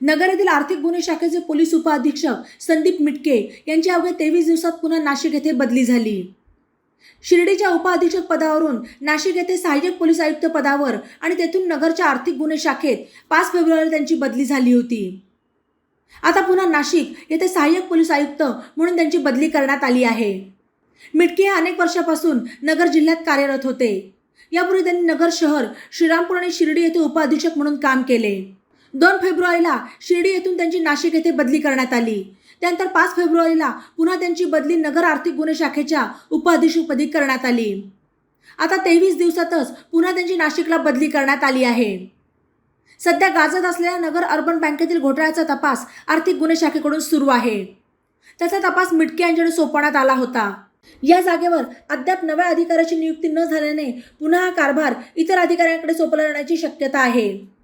नगर येथील आर्थिक गुन्हे शाखेचे पोलीस उपअधीक्षक संदीप मिटके यांची अवघ्या तेवीस दिवसात पुन्हा नाशिक येथे बदली झाली. शिर्डीच्या उपअधीक्षक पदावरून नाशिक येथे सहाय्यक पोलीस आयुक्त पदावर आणि तेथून नगरच्या आर्थिक गुन्हे शाखेत पाच फेब्रुवारी त्यांची बदली झाली होती. आता पुन्हा नाशिक येथे सहाय्यक पोलीस आयुक्त म्हणून त्यांची बदली करण्यात आली आहे. मिटके हे अनेक वर्षापासून नगर जिल्ह्यात कार्यरत होते. यापूर्वी त्यांनी नगर शहर श्रीरामपूर आणि शिर्डी येथे उपअधीक्षक म्हणून काम केले. दोन फेब्रुवारीला शिर्डी येथून त्यांची नाशिक येथे बदली करण्यात आली. त्यानंतर पाच फेब्रुवारीला पुन्हा त्यांची बदली नगर आर्थिक गुन्हे शाखेच्या उपअधीक्षकपदी करण्यात आली. आता तेवीस दिवसातच पुन्हा त्यांची नाशिकला बदली करण्यात आली आहे. सध्या गाजत असलेल्या नगर अर्बन बँकेतील घोटाळ्याचा तपास आर्थिक गुन्हे शाखेकडून सुरू आहे. त्याचा तपास मिटके यांच्याकडे सोपवण्यात आला होता. या जागेवर अद्याप नव्या अधिकाऱ्याची नियुक्ती न झाल्याने पुन्हा हा कारभार इतर अधिकाऱ्यांकडे सोपवला जाण्याची शक्यता आहे.